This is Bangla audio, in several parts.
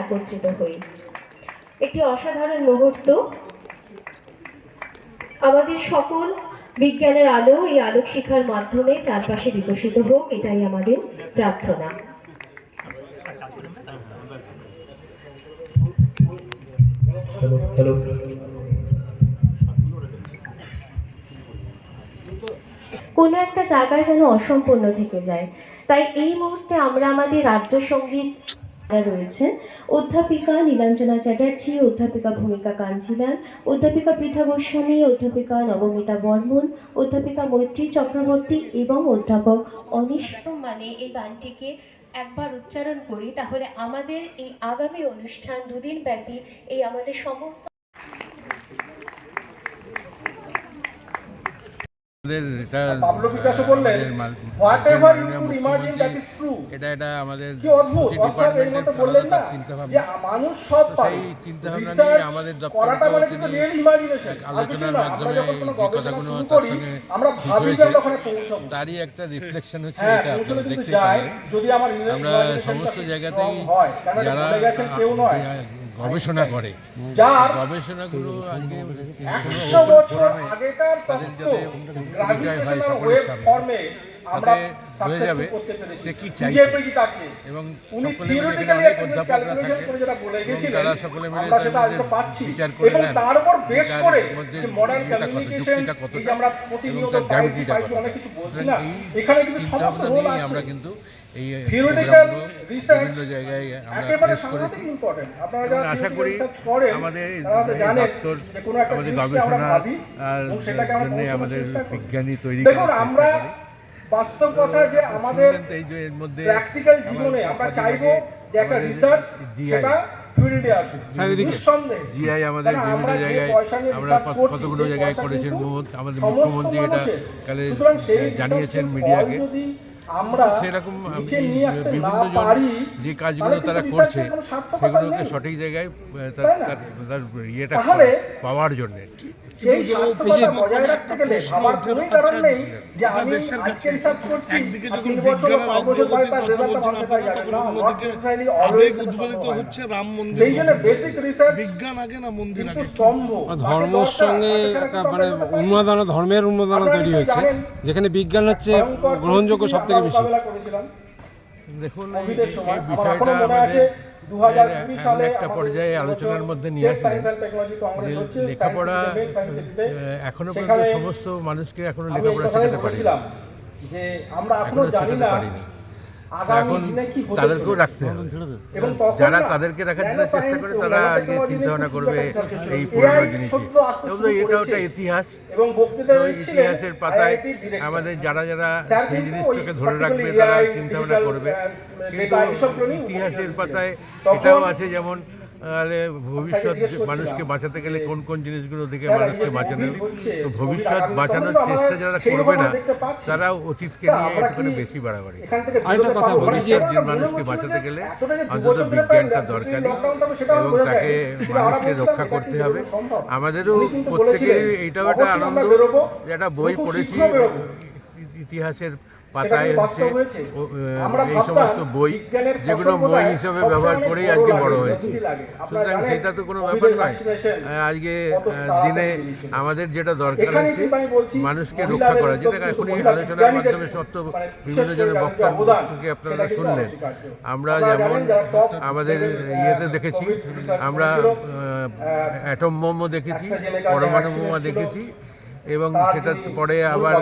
একত্রিত হই। একটি অসাধারণ মুহূর্ত। আমাদের সকল বিজ্ঞানের আলো এই আলোক শিখার মাধ্যমে চারপাশে বিকশিত হোক এটাই আমাদের প্রার্থনা। কোনো একটা জায়গায় যেন অসম্পূর্ণ থেকে যায়। তাই এই মুহূর্তে আমরা আমাদের রাজ্য সংগীত রয়েছে। অধ্যাপিকা নীলাঞ্জনা চ্যাটার্জি অধ্যাপিকা ভূমিকা কাঞ্জিলাল অধ্যাপিকা পৃথা গোস্বামী অধ্যাপিকা নবমিতা বর্মন অধ্যাপিকা মৈত্রী চক্রবর্তী এবং অধ্যাপক অনিশ মানে এই গানটিকে একবার উচ্চারণ করি তাহলে আমাদের এই আগামী অনুষ্ঠান দুদিন ব্যাপী এই আমাদের সমস্ত আমাদের এটা পাবলো পিকাসো বললেন আমাদের মাল- হোয়াট এভার ইউ মাননীয় এটা এটা আমাদের ডিপার্টমেন্টের আলাদা চিন্তা ভাবনা মানুষ সব সেই চিন্তাভাবনা নিয়ে আমাদের দপ্তরেও করাটা মানে তিনি আলোচনার মাধ্যমে এই কথাগুলো তার সঙ্গে ঠিক হয়েছে। তারই একটা রিফ্লেকশন হচ্ছে হ্যাঁ এটা আপনারা দেখতে যদি আমার সমস্ত জায়গাতেই হয় যারা গবেষণা করে গবেষণাগুলো আজকে বছর আগেকার তাদের যাতে পরিচয় হয় সকলের সামনে। তাতে বোঝা যাবে সে কি চাইছে। এবং সকলে মিলে এখানে অনেক অধ্যাপকরা থাকে এবং তারা সকলে মিলে। বিচার করে নেন। তার উপর বেশ তার করে মধ্যে যে কত, যুক্তিটা কতটা এবং তার গ্র্যাভিটিটা কতটা। এই এখানে কিন্তু চিন্তা সমস্ত ভাবনা রোল নিয়ে আমরা কিন্তু এই প্রোগ্রামগুলো বিভিন্ন জায়গায় আমরা পেশ করেছি। আশা করি আমাদের দপ্তর আমাদের গবেষণা সেটাকে জন্য আমাদের বিজ্ঞানী তৈরি দেখুন করার চেষ্টা করে। বাস্তব কথা যে আমাদের প্র্যাকটিক্যাল জীবনে আমরা চাইব যে একটা রিসার্চ সেটা। জিআই আমাদের বিভিন্ন জায়গায় আমরা কত- কতগুলো জায়গায় করেছেন আমাদের মুখ্যমন্ত্রী এটা। কালে জানিয়েছেন মিডিয়াকে আমরা সেরকম বিভিন্ন জন যে কাজগুলো তারা করছে সেগুলোকে সঠিক জায়গায় তার ইয়েটা পাওয়ার জন্যে। সেই সার্থকতা বজায় রাখতে গেলে আমার কোনোই কারণ নেই যে আমি আজকে রিসার্চ করছি একদিকে আর যখন তিন বছর পাঁচ বছর পরে তার রেজাল্টটা বলছেন মানতে পারি না, not অন্যদিকে necessarily আবেগ always উদ্বেলিত সম্ভব। হচ্ছে রাম মন্দির সেই জন্য বেসিক রিসার্চ বিজ্ঞান আগে না মন্দির কিন্তু আগে। স্তম্ভ ধর্মর সঙ্গে একটা মানে উন্মাদনা ধর্মের উন্মাদনা তৈরি হয়েছে যেখানে বিজ্ঞান হচ্ছে গ্রহণযোগ্য সব থেকে বেশি। দেখুন এই- বিষয়টা এখনও আমাদের 2020 এমন সালে একটা পর্যায়ে আলোচনার মধ্যে নিয়ে আসেন আসলেন লেখাপড়া এখনও পর্যন্ত সমস্ত মানুষকে এখনও লেখাপড়া শেখাতে পারি যে আমরা এখনও জানি না এখন দিনে কি হতে তাদেরকেও রাখতে হবে। এবং যারা তাদেরকে রাখার জন্য চেষ্টা করে তারা আজকে চিন্তা ভাবনা করবে এই পুরনো জিনিসে এবং এটা ওটা ইতিহাস। ইতিহাসের পাতায় আমাদের যারা যারা সেই জিনিসটাকে ধরে রাখবে তারা চিন্তা ভাবনা করবে। uh, কিন্তু ইতিহাসের পাতায় এটাও আছে যেমন আরে ভবিষ্যৎ মানুষকে বাঁচাতে গেলে কোন কোন জিনিসগুলো থেকে স্যার, মানুষকে বাঁচানো তো ভবিষ্যৎ বাঁচানোর চেষ্টা যারা করবে না তারা অতীতকে নিয়ে একটুখানি বেশি বাড়াবাড়ি আরেকটা কথা? বলি যে- একজন মানুষকে বাঁচাতে গেলে অন্তত বিজ্ঞানটা দরকারি এবং তাকে মানুষকে রক্ষা করতে হবে। আমাদেরও বলেছিলেন, এইটাও একটা আনন্দ যে একটা বই পড়েছি ইতিহাসের পাতায় হচ্ছে এই সমস্ত বই যেগুলো বই হিসেবে ব্যবহার করেই আজকে বড় হয়েছে। সুতরাং সেটা তো কোনো ব্যাপার নয়। আজকে দিনে আমাদের যেটা দরকার হচ্ছে মানুষকে রক্ষা করা। যেটা এখনই আলোচনার মাধ্যমে সত্য মানে বিভিন্ন জনের করে বক্তব্য অবদান, আপনারা শুনলেন। আমরা যেমন আমাদের ইয়েতে দেখেছি আমরা অ্যাটম বোমও দেখেছি পরমাণু বোমা দেখেছি। এবং সেটা পরে আবার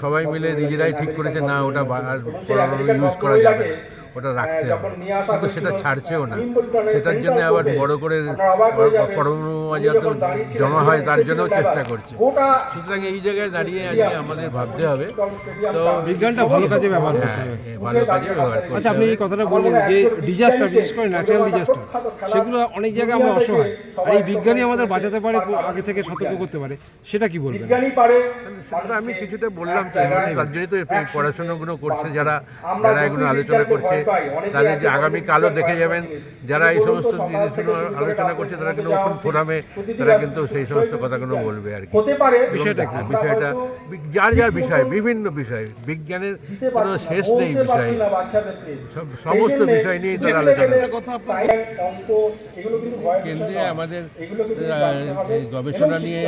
সবাই মিলে নিজেরাই ঠিক করেছে না ওটা ইউজ করা যাবে ওটা রাখতে হবে কিন্তু সেটা ছাড়ছেও না সেটার জন্য আবার। বড় করে। পরমাণু যাতে যখন জমা হয় তার জন্য চেষ্টা করছে। সুতরাং এই জায়গায় দাঁড়িয়ে আজকে আমাদের ভাবতে হবে। তো বিজ্ঞানটা ভালো কাজে ব্যবহার করতে হ্যাঁ, হবে। ভালো কাজে ব্যবহার করতে আচ্ছা আপনি এই কথাটা বললেন যে ডিজাস্টার বিশেষ করে ন্যাচারাল ডিজাস্টার সেগুলো অনেক জায়গায় আমরা অসহায়। আর এই বিজ্ঞানী আমাদের বাঁচাতে পারে আগে থেকে সতর্ক করতে পারে সেটা কি বলবেন? বিজ্ঞানী সেটা আমি কিছুটা বললাম তো জায়গায় তার জন্যই তো পড়াশোনাগুলো করছে যারা যারা এগুলো আলোচনা করছে তাদের যে আগামী কালও দেখে যাবেন যারা এই সমস্ত জিনিসগুলো আলোচনা করছে তারা কিন্তু ওপেন ফোরামে তারা কিন্তু সেই সমস্ত কথাগুলো বলবে আর কি। বিষয়টা কি? বিষয়টা যার যার বিষয় বিভিন্ন বিষয় বিজ্ঞানের কোনো শেষ নেই বিষয়। সব সমস্ত বিষয় নিয়েই তারা আলোচনা করে। কেন্দ্রে আমাদের এই গবেষণা নিয়ে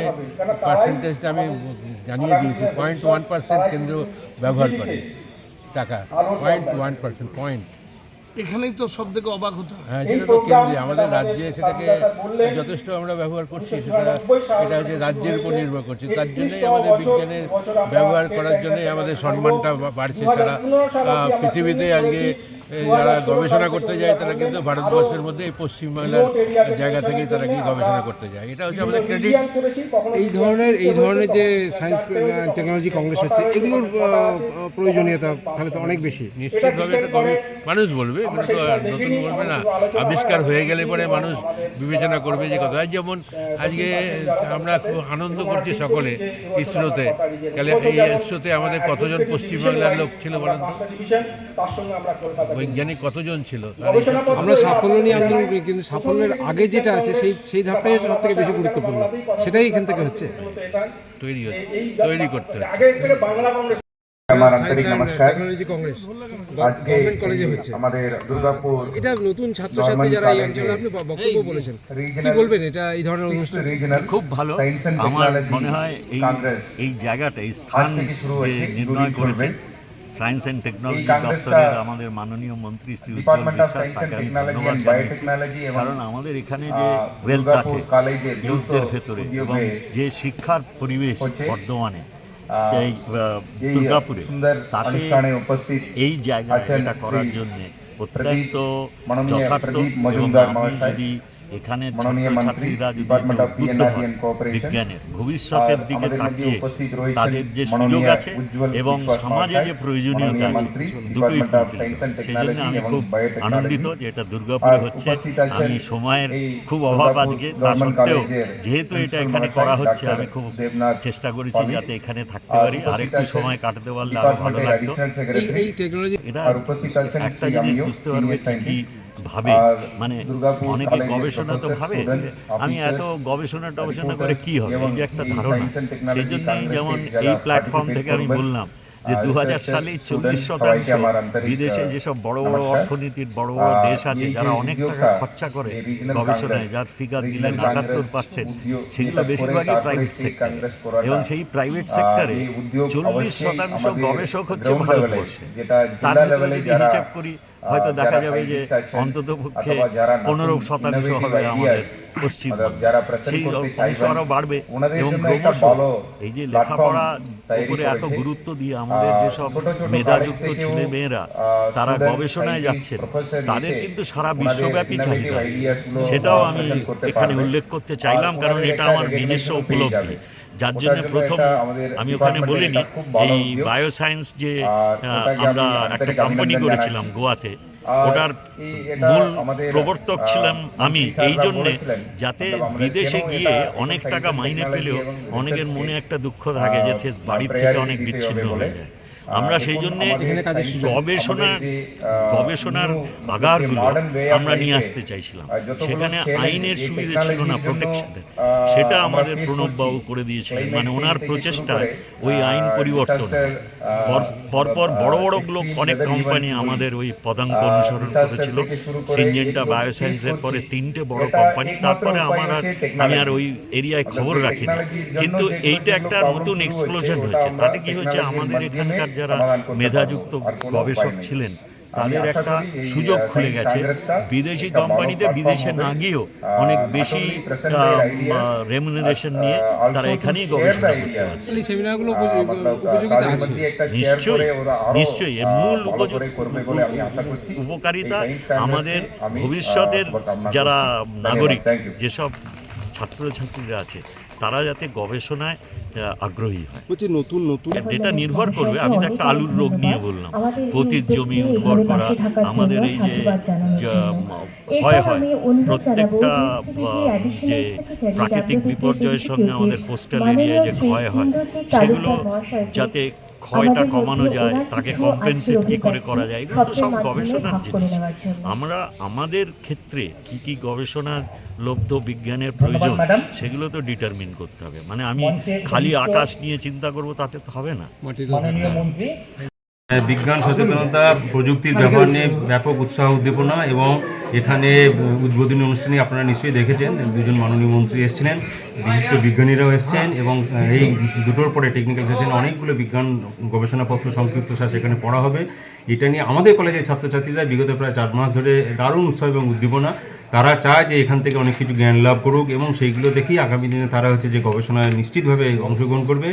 পার্সেন্টেজটা আমি জানিয়ে দিয়েছি। পয়েন্ট ওয়ান পার্সেন্ট কেন্দ্র ব্যবহার করে। টাকা। পয়েন্ট ওয়ান পার্সেন্ট পয়েন্ট এখানেই তো সব থেকে অবাক হতে হয়। হ্যাঁ সেটা তো কেন্দ্রে আমাদের রাজ্যে সেটাকে যথেষ্ট আমরা ব্যবহার করছি সেটা এটা হচ্ছে রাজ্যের উপর নির্ভর করছে। তার জন্যই আমাদের বিজ্ঞানের ব্যবহার করার জন্যই আমাদের সম্মানটা বা- বাড়ছে সারা পৃথিবীতে আজকে যারা গবেষণা করতে যায় তারা কিন্তু ভারতবর্ষের মধ্যে এই পশ্চিমবাংলার জায়গা থেকেই তারা কি গবেষণা করতে যায়। এটা হচ্ছে আমাদের ক্রেডিট এই ধরনের এই ধরনের যে সায়েন্স টেকনোলজি কংগ্রেস হচ্ছে এগুলোর প্রয়োজনীয়তা তাহলে তো অনেক বেশি। নিশ্চিতভাবে এটা কবে মানুষ বলবে এগুলো তো আর নতুন বলবে না। আবিষ্কার হয়ে গেলে পরে মানুষ বিবেচনা করবে যে কথা। আজ যেমন আজকে আমরা খুব আনন্দ করছি সকলে ইসরোতে। তাহলে এই ইসরোতে আমাদের কতজন পশ্চিমবাংলার লোক ছিল বলেন তো? বৈজ্ঞানিক কতজন ছিল? আমরা সাফল্য নিয়ে আন্দোলন করি কিন্তু সাফল্যের আগে যেটা আছে সেই সেই ধাপটাই হচ্ছে সব থেকে বেশি গুরুত্বপূর্ণ। সেটাই এখান থেকে হচ্ছে। তৈরি হচ্ছে। তৈরি করতে হচ্ছে। আগে এখানে বাংলা কংগ্রেস। আমার আন্তরিক নমস্কার। Technology congress. আজকে গভর্নমেন্ট কলেজে হচ্ছে। আমাদের দুর্গাপুর এটা নতুন ছাত্রছাত্রী যারা এই অঞ্চলে আপনি বক্তব্য বলেছেন কি বলবেন? এটা এই ধরনের অনুষ্ঠান? খুব ভালো। আমার মনে হয় এই এই জায়গাটা এই স্থান যে নির্ণয় দুদিন করেছে চলবে। সায়েন্স অ্যান্ড টেকনোলজি দপ্তরের আমাদের মাননীয় মন্ত্রী শ্রী উজ্জ্বল বিশ্বাস তাকে আমি ধন্যবাদ জানিয়েছি। কারণ আমাদের এখানে যে ওয়েলথ আছে ইউথদের ভেতরে এবং যে শিক্ষার পরিবেশ বর্ধমানে এই দুর্গাপুরে তাতে এই জায়গায় এটা করার জন্যে অত্যন্ত যথার্থ এবং আমি যদি এখানে ছাত্রছাত্রীরা যদি উদ্বুদ্ধ হয় বিজ্ঞানের ভবিষ্যতের দিকে তাকিয়ে তাদের যে সুযোগ আছে এবং সমাজে যে প্রয়োজনীয়তা আছে দুটোই ফুলফিল সেই জন্য আমি খুব আনন্দিত যে এটা দুর্গাপুরে হচ্ছে। আমি সময়ের খুব অভাব আজকে তা সত্ত্বেও যেহেতু এটা এখানে করা হচ্ছে আমি খুব চেষ্টা করেছি যাতে এখানে থাকতে পারি। আর একটু সময় কাটাতে পারলে আরও ভালো লাগতো। এই টেকনোলজি এটা আর উপস্থিত আছেন একটা জিনিস বুঝতে পারবে কি। ভাবে। মানে অনেকে গবেষণা তো ভাবে আমি এত গবেষণা টবেষণা করে কি হবে? এই যে একটা ধারণা। সেই জন্যই যেমন এই প্ল্যাটফর্ম থেকে আমি বললাম যে দু হাজার সালে চল্লিশ শতাংশ বিদেশে যেসব বড় বড় অর্থনীতির বড় বড় দেশ আছে যারা অনেক টাকা খরচা করে গবেষণায় যার ফিগার দিলে regional একাত্তর পার্সেন্ট সেগুলো বেশিরভাগই প্রাইভেট সেক্টরে এবং সেই প্রাইভেট সেক্টরে চল্লিশ শতাংশ গবেষক হচ্ছে ভারতবর্ষে। তার ভিতরে যদি হিসেব করি হয়তো দেখা যাবে যে অন্তত পক্ষে পনেরো শতাংশ হবে আমাদের পশ্চিমবঙ্গ। সেই অংশ আরও বাড়বে এবং ক্রমশ এই যে উপরে এত গুরুত্ব দিয়ে আমাদের যেসব মেধাযুক্ত ছেলে মেয়েরা তারা গবেষণায় যাচ্ছেন তাদের কিন্তু সারা বিশ্বব্যাপী চাহিদা সেটাও আমি এখানে উল্লেখ করতে চাইলাম কারণ এটা আমার নিজস্ব উপলব্ধি। যার জন্য প্রথম আমি ওখানে বলিনি এই। বায়োসায়েন্স যে আমরা একটা কোম্পানি করেছিলাম গোয়াতে ওটার মূল প্রবর্তক ছিলাম আমি। এই জন্যে যাতে বিদেশে গিয়ে অনেক টাকা মাইনে পেলেও অনেকের মনে একটা দুঃখ থাকে যে বাড়ির থেকে অনেক বিচ্ছিন্ন হয়ে যায়। আমরা সেই জন্যে। গবেষণা গবেষণার আগারগুলো আমরা নিয়ে আসতে চাইছিলাম। সেখানে আইনের সুবিধা ছিল না প্রোটেকশনের সেটা আমাদের প্রণববাবু করে দিয়েছিলেন। মানে ওনার প্রচেষ্টায় ওই আইন পরিবর্তন। পরপর বড় বড়গুলো অনেক কোম্পানি আমাদের ওই পদাঙ্ক অনুসরণ করেছিল। সিনজেন্টা বায়োসায়েন্সের পরে তিনটে বড় কোম্পানি তারপরে আমার আর আমি আর ওই এরিয়ায় খবর রাখি না কিন্তু এইটা একটা নতুন এক্সপ্লোশন হয়েছে, তাতে কি হয়েছে? আমাদের এখানকার যারা মেধাযুক্ত গবেষক ছিলেন তাদের একটা সুযোগ খুলে গেছে। বিদেশি কোম্পানিতে বিদেশে না গিয়েও অনেক বেশি রেমুনারেশন নিয়ে তারা এখানেই গবেষণা করতে পারছে। share নিশ্চয়ই নিশ্চয়ই এর মূল। উপকারিতা আমাদের ভবিষ্যতের যারা নাগরিক. যেসব ছাত্রছাত্রীরা আছে তারা যাতে গবেষণায় আগ্রহী হয়। বলছি নতুন নতুন। এটা নির্ভর করবে। আমি তো একটা আলুর রোগ নিয়ে বললাম। প্রতি জমি উর্বর করা আমাদের এই যে হয় ক্ষয় হয় প্রত্যেকটা যে প্রাকৃতিক বিপর্যয়ের সঙ্গে আমাদের কোস্টাল এরিয়ায় যে ক্ষয় হয় সেগুলো যাতে ক্ষয়টা কমানো যায় তাকে কম্পেনসেট কী করে করা যায় এগুলো তো সব গবেষণার জিনিস। আমরা আমাদের ক্ষেত্রে কি কি গবেষণার লব্ধ বিজ্ঞানের প্রয়োজন সেগুলো তো ডিটারমিন করতে হবে। মানে আমি খালি আকাশ নিয়ে চিন্তা করব তাতে তো হবে না। মাননীয় মন্ত্রী বিজ্ঞান সচেতনতা প্রযুক্তির ব্যবহার নিয়ে ব্যাপক উৎসাহ উদ্দীপনা এবং এখানে উদ্বোধনী অনুষ্ঠানে আপনারা নিশ্চয়ই দেখেছেন দুজন মাননীয় মন্ত্রী এসেছিলেন বিশিষ্ট বিজ্ঞানীরাও এসেছেন এবং এই দুটোর পরে টেকনিক্যাল সেশন অনেকগুলো বিজ্ঞান গবেষণাপত্র সংক্ষিপ্ত সার সেখানে পড়া হবে। এটা নিয়ে আমাদের কলেজের ছাত্রছাত্রীরা বিগত প্রায় চার মাস ধরে দারুণ উৎসাহ এবং উদ্দীপনা। তারা চায় যে এখান থেকে অনেক কিছু জ্ঞান লাভ করুক এবং সেইগুলো দেখেই আগামী দিনে তারা হচ্ছে যে গবেষণায় নিশ্চিতভাবে অংশগ্রহণ করবে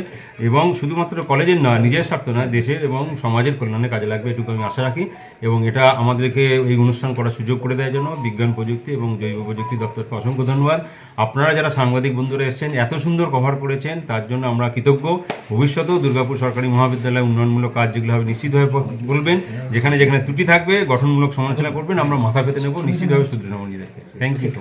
এবং শুধুমাত্র কলেজের নয়, নিজের স্বার্থ নয়, দেশের এবং সমাজের কল্যাণে কাজে লাগবে, এটুকু আমি আশা রাখি। এবং এটা আমাদেরকে এই অনুষ্ঠান করার সুযোগ করে দেওয়ার জন্য বিজ্ঞান প্রযুক্তি এবং জৈব প্রযুক্তি দপ্তরকে অসংখ্য ধন্যবাদ। আপনারা যারা সাংবাদিক বন্ধুরা এসেছেন, এত সুন্দর কভার করেছেন, তার জন্য আমরা কৃতজ্ঞ। ভবিষ্যতেও দুর্গাপুর সরকারি মহাবিদ্যালয়ে উন্নয়নমূলক কাজ যেগুলো হবে নিশ্চিতভাবে বলবেন, যেখানে যেখানে ত্রুটি থাকবে, গঠনমূলক সমালোচনা করবেন, আমরা মাথা পেতে নেব, নিশ্চিতভাবে নেব নিজেদেরকে থ্যাংক ইউ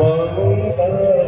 বাংলার মন বাংলার মন বাংলা